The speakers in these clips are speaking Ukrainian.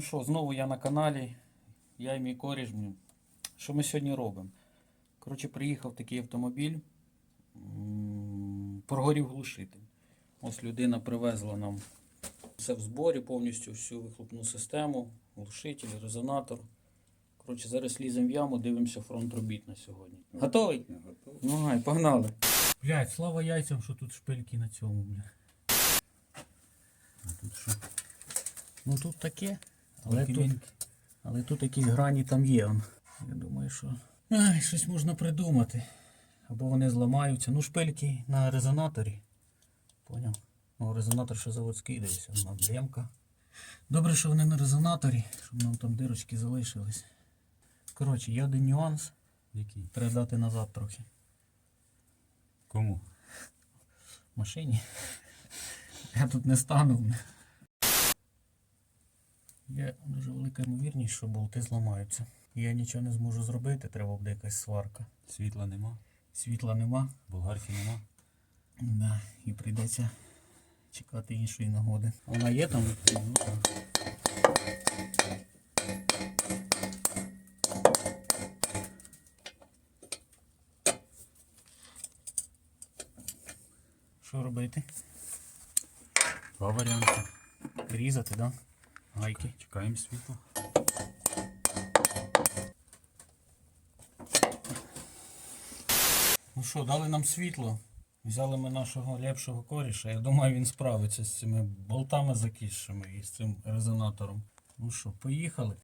Ну що, знову я на каналі. Я і мій коріш. Що ми сьогодні робимо? Коротше, приїхав такий автомобіль. Прогорів глушитель. Ось людина привезла нам все в зборі, повністю всю вихлопну систему, глушитель, резонатор. Коротше, зараз ліземо в яму, дивимося фронт робіт на сьогодні. Готовий? Я готовий. Ну гай, погнали. Блять, слава яйцям, що тут шпильки на цьому, бля. А тут що? Ну тут таке, але тут, Кілінки. але тут якісь грані там є. он. Я думаю, що. Ай, щось можна придумати. Або вони зламаються. Ну, шпильки на резонаторі. Поняв? Ну, резонатор ще заводський дивився, на лемка. Добре, що вони на резонаторі, щоб нам там дирочки залишились. Коротше, є один нюанс. Який? Треба дати назад трохи. Кому? В машині. Я тут не стану. Є дуже велика ймовірність, що болти зламаються. Я нічого не зможу зробити, треба буде якась сварка. Світла нема, Світла нема, болгарки нема. да, і прийдеться чекати іншої нагоди. Вона є там? Ну, так. Що робити? Два варіанти. Різати, да? Гайки. Чекаємо світло. Ну що, дали нам світло. Взяли ми нашого лепшого коріша. Я думаю, він справиться з цими болтами закисшими і з цим резонатором. Ну що, поїхали.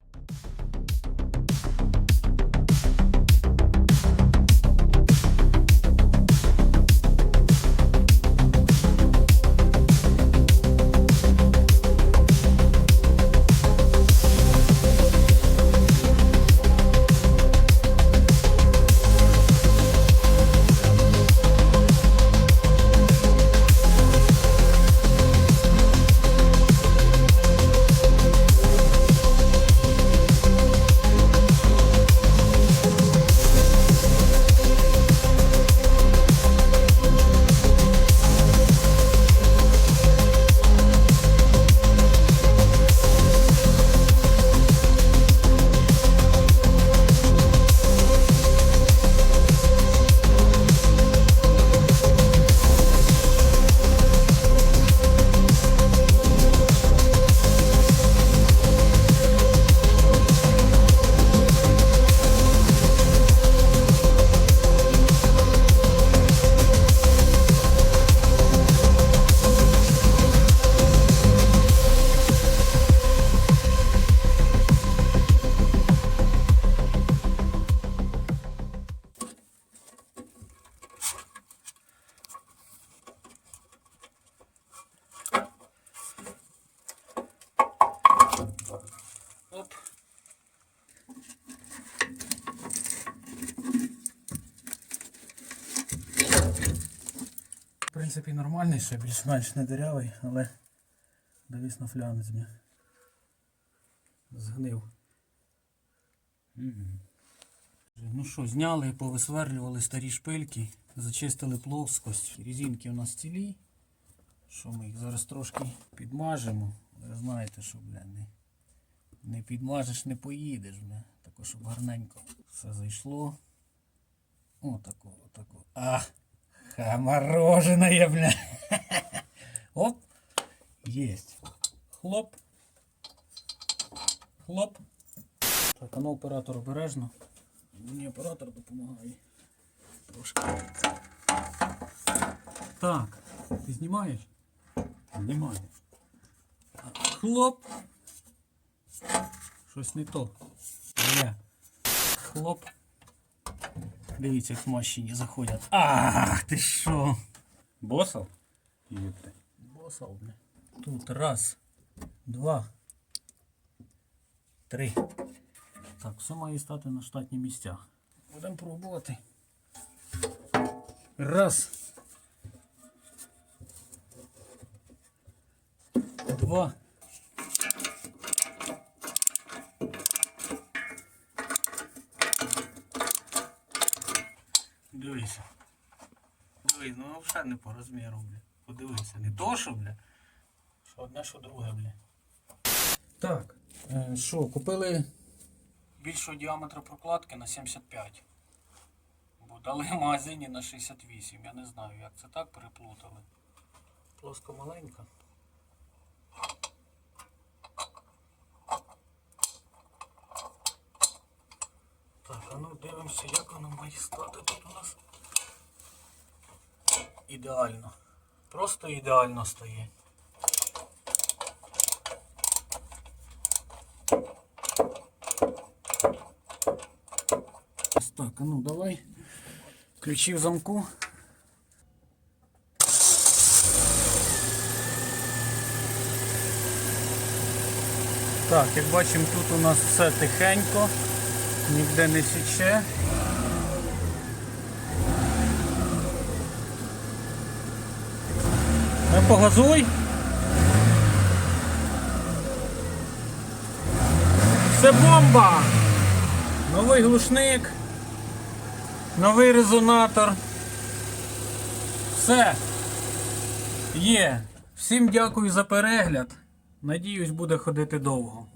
Принципі, нормальний, ще більш-менш не дирявий, але на флянець мені. Згнив. Ну що, зняли, повисверлювали старі шпильки, зачистили плоскость. Резинки у нас цілі. Що ми їх зараз трошки підмажемо. Ви знаєте, що бля, не, не підмажеш, не поїдеш, бля. Тако, щоб гарненько все зайшло. О, тако, тако. А, хамороженое, бля. Оп. Есть. Хлоп. Хлоп. Так, а ну оператор обережно. Мені оператор допомагає. Трошки. Так, ти знімаєш? Немає. Хлоп. Щось не то. Бля. Хлоп. Дивіться, як машині заходять. Ах, ти що? Їдьте. Босав, бля. Тут раз, два, три. Так, все має стати на штатні місця. Будемо пробувати. Раз. Два. Дивися. Дивись, ну взагалі не по розміру, бля. Подивися, не то, що, бля. Що одне, що друге, бля. Так, Е, Що, купили більшого діаметру прокладки на 75. Бо дали в магазині на 68. Я не знаю, як це так переплутали. Плоско маленька. Так, а ну дивимося, як воно має стати тут у нас. Ідеально. Просто ідеально стає. Ось Так, а ну давай. Ключі в замку. Так, як бачимо, тут у нас все тихенько, ніде не січе. Не погазуй. Це бомба! Новий глушник, новий резонатор. Все. Є. Всім дякую за перегляд. Надіюсь, буде ходити довго.